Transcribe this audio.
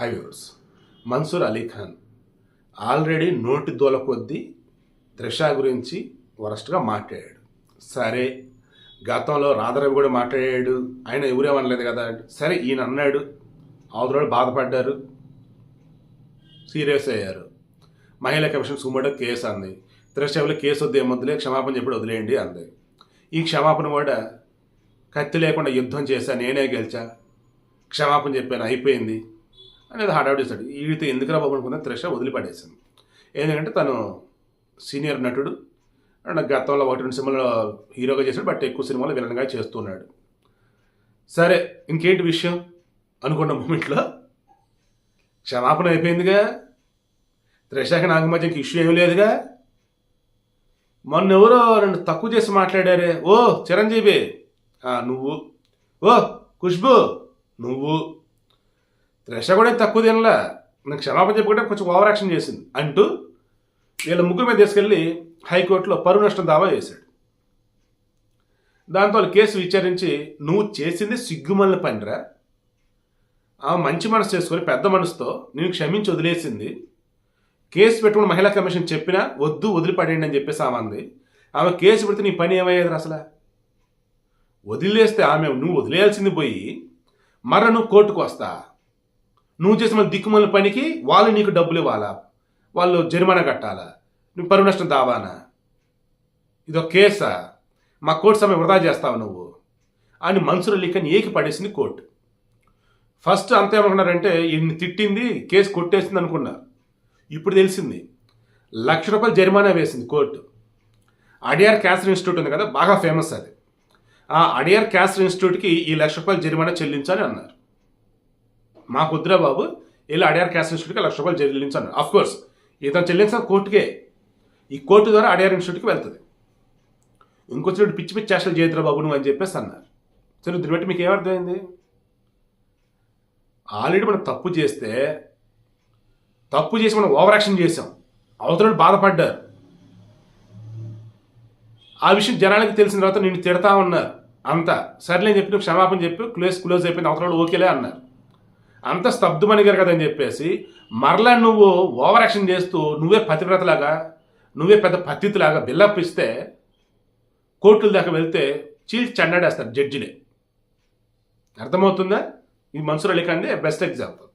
Hi viewers Mansoor Ali Khan already నోటి దూల కొద్దీ త్రిష గురించి వరస్ట్గా మాట్లాడాడు. సరే గతంలో రాధారవి కూడా మాట్లాడాడు. ఆయన ఎవరేమనలేదు కదా? సరే ఈయన అన్నాడు. అవతల బాధపడ్డారు. సీరియస్ అయ్యారు. మహిళా కమిషన్ సుమోటో కేసు అంది. త్రిషవిలో కేసు వద్దు ఏమొద్దులే క్షమాపణ చెప్పి వదిలేయండి అంది. ఈ క్షమాపణ కూడా కత్తి లేకుండా యుద్ధం చేశా నేనే గెలిచా. క్షమాపణ చెప్పాను అయిపోయింది. అనేది హడావుడి చేశాడు వీడితో ఎందుకురా బాబు అనుకున్నా త్రిష వదిలిపడేసింది. ఎందుకంటే తను సీనియర్ నటుడు. అండ్ గతంలో ఒకటి రెండు సినిమాలో హీరోగా చేశాడు బట్ ఎక్కువ సినిమాలు విలన్గా చేస్తున్నాడు. సరే ఇంకేంటి విషయం? అనుకున్న మూమెంట్లో క్షమాపణ అయిపోయిందిగా. త్రిషాకి నాకు మధ్య ఇంక ఇష్యూ ఏమి లేదుగా. మొన్న ఎవరో రెండు తక్కువ చేసి మాట్లాడారే. ఓ చిరంజీవి. నువ్వు. ఓ ఖుష్బు. నువ్వు. త్రిష కూడా తక్కువ తినలా. నాకు క్షమాపణ చెప్పుకుంటే కొంచెం ఓవర్ యాక్షన్ చేసింది. అంటూ వీళ్ళ ముగ్గురు మీద తీసుకెళ్ళి హైకోర్టులో పరువు నష్టం దావా చేశాడు. దాంతో వాళ్ళు కేసు విచారించి నువ్వు చేసింది సిగ్గుమల్ని పనిరా ఆ మంచి మనసు చేసుకొని పెద్ద మనసుతో నేను క్షమించి వదిలేసింది. కేసు పెట్టుకుని మహిళా కమిషన్ చెప్పినా వద్దు వదిలిపడేయండి అని చెప్పేసి ఆమె అంది. ఆమె కేసు పెడితే నీ పని ఏమయ్యేది అసలు? వదిలేస్తే ఆమె నువ్వు వదిలేయాల్సింది పోయి మర నువ్వు కోర్టుకు వస్తా. నువ్వు చేసిన దిక్కుమల పనికి వాళ్ళు నీకు డబ్బులు ఇవ్వాలా? వాళ్ళు జరిమానా కట్టాలా? నువ్వు పరువు నష్టం దావానా? ఇదొక కేసా. మా కోర్టు సమయం వృధా చేస్తావు నువ్వు. అని మన్సూర్ అలీఖాన్ ఏకి పడేసింది కోర్టు. ఫస్ట్ అంతేమనుకున్నారంటే ఈయన్ని తిట్టింది కేసు కొట్టేసింది అనుకున్నారు. ఇప్పుడు తెలిసింది లక్ష రూపాయలు జరిమానా వేసింది కోర్టు. అడియార్ క్యాన్సర్ ఇన్స్టిట్యూట్ ఉంది కదా బాగా ఫేమస్ అది. ఆ అడియార్ క్యాన్సర్ ఇన్స్టిట్యూట్కి ఈ లక్ష రూపాయలు జరిమానా చెల్లించాలి అన్నారు. మా వద్దురా బాబు వెళ్ళి అడియార్ క్యాస్ట్ ఇన్స్టిట్యూట్కి లక్ష రూపాయలు చెల్లించాను అఫ్ కోర్స్ ఇతను చెల్లించిన కోర్టుకే. ఈ కోర్టు ద్వారా అడియార్ ఇన్స్టిట్యూట్కి వెళ్తుంది. ఇంకొచ్చిన పిచ్చి పిచ్చి చేష్టలు చేయదురా బాబు నువ్వు అని చెప్పేసి అన్నారు. సరే దీన్ని బట్టి మీకు ఏమర్థమైంది ఆల్రెడీ మనం తప్పు చేస్తే తప్పు చేసి మనం ఓవర్ యాక్షన్ చేసాం. అవతల బాధపడ్డారు. ఆ విషయం జనాలకి తెలిసిన తర్వాత నిన్ను తిడతా ఉన్నారు. అంతా. సర్లే అని చెప్పి క్షమాపణ చెప్పి క్లోజ్ క్లోజ్ అయిపోయింది. అవతల ఓకేలే అన్నారు. అంత స్తబ్దుమణిగారు కదని చెప్పేసి మరలా నువ్వు ఓవర్ యాక్షన్ చేస్తూ నువ్వే పతివ్రతలాగా నువ్వే పెద్ద పత్తిలాగా బిల్లప్ ఇస్తే కోర్టుల దాకా వెళ్తే చీల్చి చండాడేస్తారు జడ్జిలే. అర్థమవుతుందా? ఈ మన్సూర్ అలీ బెస్ట్ ఎగ్జాంపుల్